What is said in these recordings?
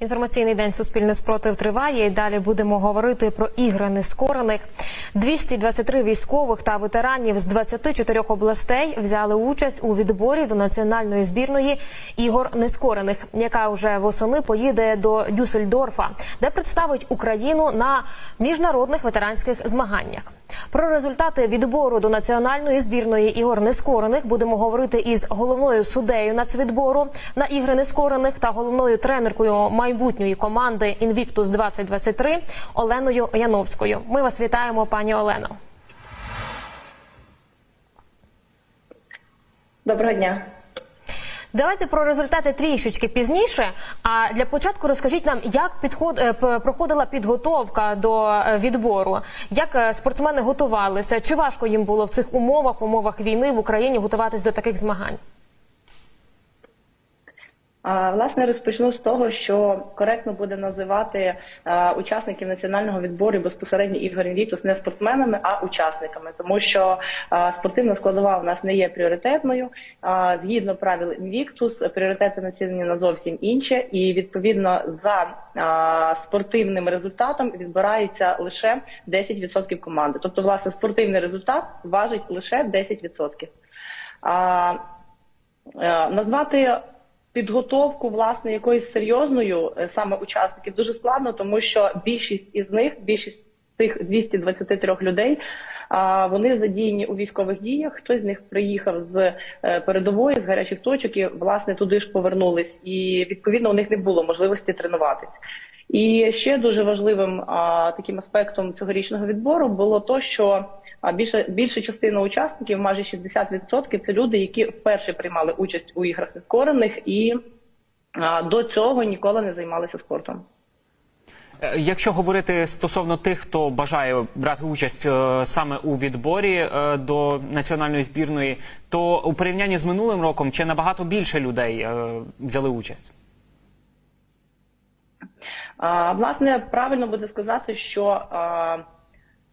Інформаційний день Суспільне спротив триває. І далі будемо говорити про ігри нескорених. 223 військових та ветеранів з 24 областей взяли участь у відборі до національної збірної ігор нескорених, яка вже восени поїде до Дюссельдорфа, де представить Україну на міжнародних ветеранських змаганнях. Про результати відбору до національної збірної ігор нескорених будемо говорити із головною суддею нацвідбору на ігри нескорених та головною тренеркою майбутньої команди Invictus 2023 Оленою Яновською. Ми вас вітаємо, пані Олено. Доброго дня. Давайте про результати трішечки пізніше. А для початку розкажіть нам, як підход е, проходила підготовка до е, відбору, як е, спортсмени готувалися, чи важко їм було в цих умовах, умовах війни в Україні готуватись до таких змагань? Власне, розпочну з того, що коректно буде називати учасників національного відбору безпосередньо Ігор Інвіктус не спортсменами, а учасниками, тому що спортивна складова у нас не є пріоритетною. Згідно правил Інвіктус, пріоритети націлені на зовсім інше, і відповідно за спортивним результатом відбирається лише 10% команди. Тобто, власне, спортивний результат важить лише 10%. Е, назвати підготовку власне якоюсь серйозною е, саме учасників дуже складно, тому що більшість із них, більшість тих 223 людей. А вони задіяні у військових діях. Хтось з них приїхав з е, передової, з гарячих точок і власне туди ж повернулись, і відповідно у них не було можливості тренуватись. І ще дуже важливим а, таким аспектом цьогорічного відбору було то, що більше більша частина учасників, майже 60%, це люди, які вперше приймали участь у іграх нескорених і а, до цього ніколи не займалися спортом. Е, Якщо говорити стосовно тих, хто бажає брати участь е, саме у відборі е, до національної збірної, то у порівнянні з минулим роком чи набагато більше людей взяли участь? Власне, правильно буде сказати, що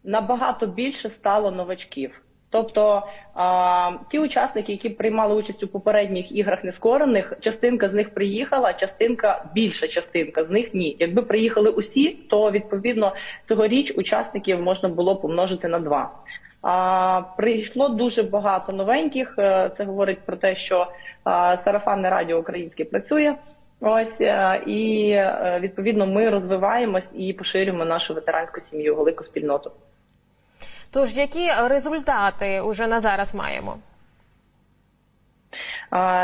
набагато більше стало новачків. Тобто а, ті учасники, які приймали участь у попередніх іграх нескорених, частинка з них приїхала, частинка більша частинка з них ні. Якби приїхали усі, то відповідно цьогоріч учасників можна було помножити на два. А, прийшло дуже багато новеньких. Е, Це говорить про те, що а, сарафанне радіо українське працює. Ось е, і е, відповідно ми розвиваємось і поширюємо нашу ветеранську сім'ю, велику спільноту. Тож які результати уже на зараз маємо?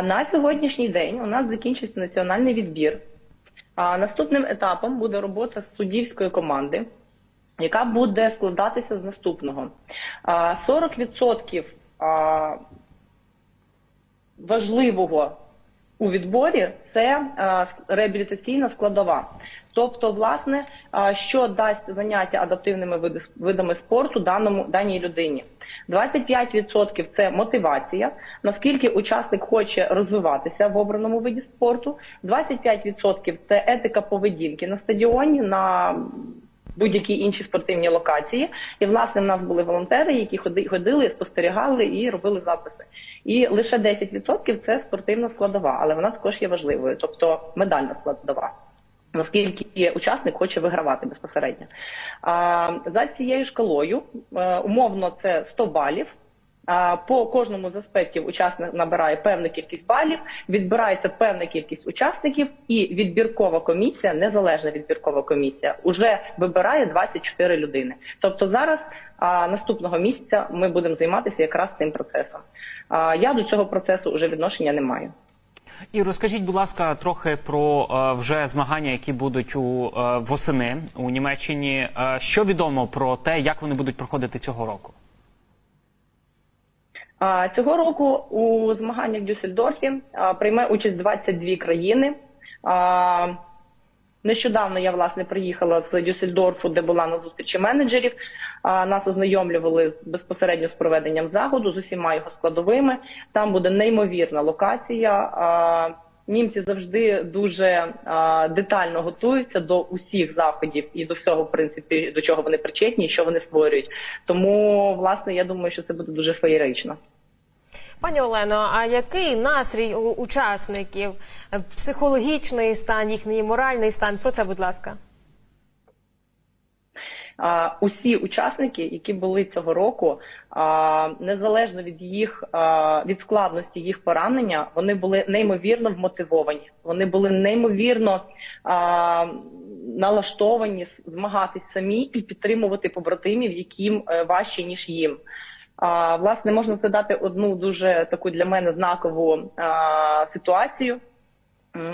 На сьогоднішній день у нас закінчився національний відбір. Наступним етапом буде робота суддівської команди, яка буде складатися з наступного: 40% важливого у відборі це а, реабілітаційна складова. Тобто, власне, що дасть заняття адаптивними видами спорту даному даній людині. 25% це мотивація, наскільки учасник хоче розвиватися в обраному виді спорту. 25% це етика поведінки на стадіоні. на Будь-які інші спортивні локації, і власне в нас були волонтери, які ходи- ходили, спостерігали і робили записи. І лише 10% це спортивна складова, але вона також є важливою, тобто медальна складова. Наскільки учасник хоче вигравати безпосередньо. А, за цією шкалою е, умовно це 100 балів. По кожному з аспектів учасник набирає певну кількість балів, відбирається певна кількість учасників, і відбіркова комісія, незалежна відбіркова комісія, уже вибирає 24 людини. Тобто зараз наступного місяця ми будемо займатися якраз цим процесом. Я до цього процесу вже відношення не маю. І розкажіть, будь ласка, трохи про е, вже змагання, які будуть у е, восени у Німеччині. Е, що відомо про те, як вони будуть проходити цього року? Цього року у змаганнях в Дюссельдорфі прийме участь 22 країни. Нещодавно я власне приїхала з Дюссельдорфу, де була на зустрічі менеджерів. Нас ознайомлювали безпосередньо з проведенням заходу з усіма його складовими. Там буде неймовірна локація. Німці завжди дуже а, детально готуються до усіх заходів і до всього, в принципі, до чого вони причетні, що вони створюють. Тому, власне, я думаю, що це буде дуже феєрично. Пані Олено, а який настрій у учасників? Психологічний стан, їхній моральний стан? Про це, будь ласка. Усі учасники, які були цього року, незалежно від їх від складності їх поранення, вони були неймовірно вмотивовані. Вони були неймовірно налаштовані змагатись самі і підтримувати побратимів, яким е, важче ніж їм. Власне, можна згадати одну дуже таку для мене знакову ситуацію.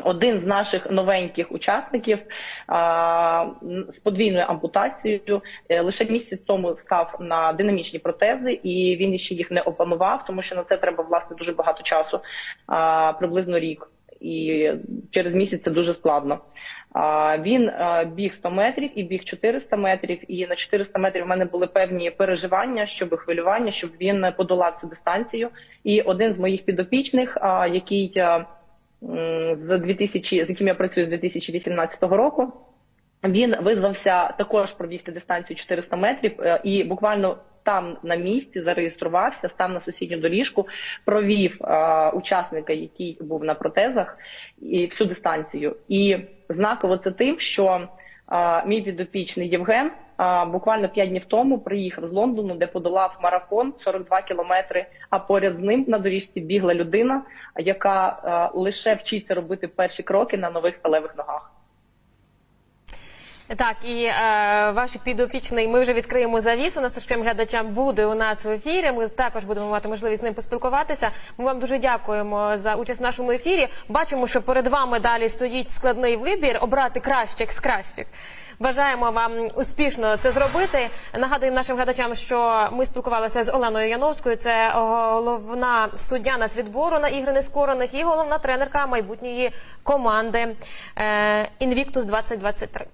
Один з наших новеньких учасників а, з подвійною ампутацією е, лише місяць тому став на динамічні протези, і він ще їх не опанував, тому що на це треба власне дуже багато часу, а, приблизно рік. І через місяць це дуже складно. А, Він а, біг 100 метрів і біг 400 метрів. І на 400 метрів в мене були певні переживання, щоб хвилювання, щоб він подолав цю дистанцію. І один з моїх підопічних, а, який м, з 2000, з яким я працюю з 2018 року. Він визвався також пробігти дистанцію 400 метрів е, і буквально там на місці зареєструвався, став на сусідню доріжку, провів е, учасника, який був на протезах, і всю дистанцію. І знаково це тим, що мій підопічний Євген буквально 5 днів тому приїхав з Лондону, де подолав марафон 42 кілометри. А поряд з ним на доріжці бігла людина, яка лише вчиться робити перші кроки на нових сталевих ногах. Так, і е, ваш підопічний, ми вже відкриємо завісу нашим глядачам. Буде у нас в ефірі. Ми також будемо мати можливість з ним поспілкуватися. Ми вам дуже дякуємо за участь в нашому ефірі. Бачимо, що перед вами далі стоїть складний вибір обрати кращих з кращих. Бажаємо вам успішно це зробити. Нагадуємо нашим глядачам, що ми спілкувалися з Оленою Яновською. Це головна суддя нацвідбору на ігри нескорених і головна тренерка майбутньої команди е, Invictus 2023.